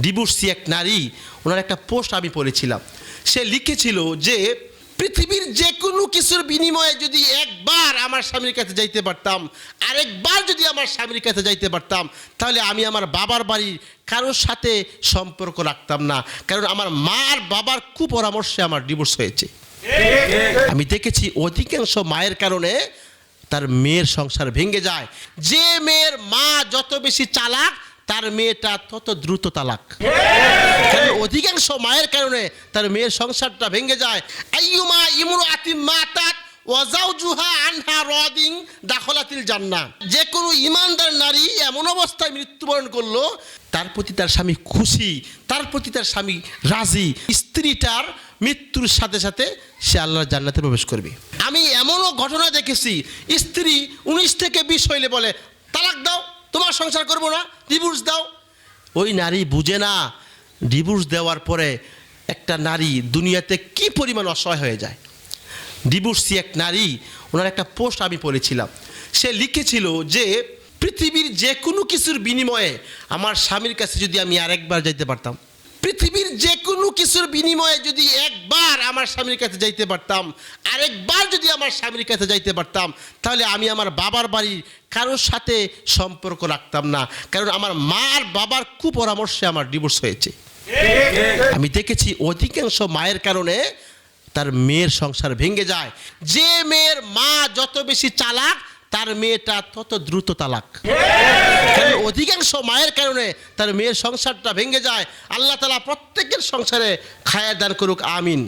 Divorcee এক নারী, ওনার একটা পোস্ট আমি পড়েছিলাম। সে লিখেছিল যে, পৃথিবীর যে কোনো কিছুর বিনিময়ে যদি একবার আমার স্বামীর কাছে যাইতে পারতাম, আরেকবার যদি আমার স্বামীর কাছে যাইতে পারতাম, তাহলে আমি আমার বাবার বাড়ির কারোর সাথে সম্পর্ক রাখতাম না। কারণ আমার মার বাবার কুপরামর্শে আমার ডিভোর্স হয়েছে। আমি দেখেছি অধিকাংশ মায়ের কারণে তার মেয়ের সংসার ভেঙে যায়। যে মেয়ের মা যত বেশি চালাক তার মেয়েটা তত দ্রুত তালাক। অধিকাংশ মায়ের কারণে তার মেয়ের সংসারটা ভেঙে যায়। আইয়ুমা ইমরু আতিম ওয়াজাউজুহা রদিং দাখলাতিল জান্নাহ। যে কোনো ইমানদার নারী এমন অবস্থায় মৃত্যুবরণ করল, তার প্রতি তার স্বামী খুশি, তার প্রতি তার স্বামী রাজি। স্ত্রীটার মৃত্যুর সাথে সাথে সে আল্লাহর জান্নাতে প্রবেশ করবে। আমি এমনও ঘটনা দেখেছি, স্ত্রী উনিশ থেকে বিশ হইলে বলে, তালাক দাও। তোমার সংসার করব না ডিভোর্স দাও। ওই নারী বুঝে না ডিভোর্স দেওয়ার পরে একটা নারী দুনিয়াতে কি পরিমাণ অসহায় হয়ে যায়। ডিভোর্সি এক নারী, ওনার একটা পোস্ট আমি পড়েছিলাম। সে লিখেছিল যে, পৃথিবীর যে কোনো কিছুর বিনিময়ে আমার স্বামীর কাছে যদি আমি আরেকবার যাইতে পারতাম, পৃথিবীর যে কোনো কিছুর বিনিময়ে যদি একবার আমার স্বামীর কাছে যাইতে পারতাম, আরেকবার যদি আমার স্বামীর কাছে যাইতে পারতাম, তাহলে আমি আমার বাবার বাড়ির কারোর সাথে সম্পর্ক রাখতাম না। কারণ আমার মার বাবার কুপরামর্শে আমার ডিভোর্স হয়েছে। আমি দেখেছি অধিকাংশ মায়ের কারণে তার মেয়ের সংসার ভেঙে যায়। যে মেয়ের মা যত বেশি চালাক, তার মেয়েটা তত দ্রুত তালাক। কারণ অধিকাংশ মায়ের কারণে তার মেয়ের সংসারটা ভেঙে যায়। আল্লাহ তালা প্রত্যেকের সংসারে খায়া দান করুক, আমিন।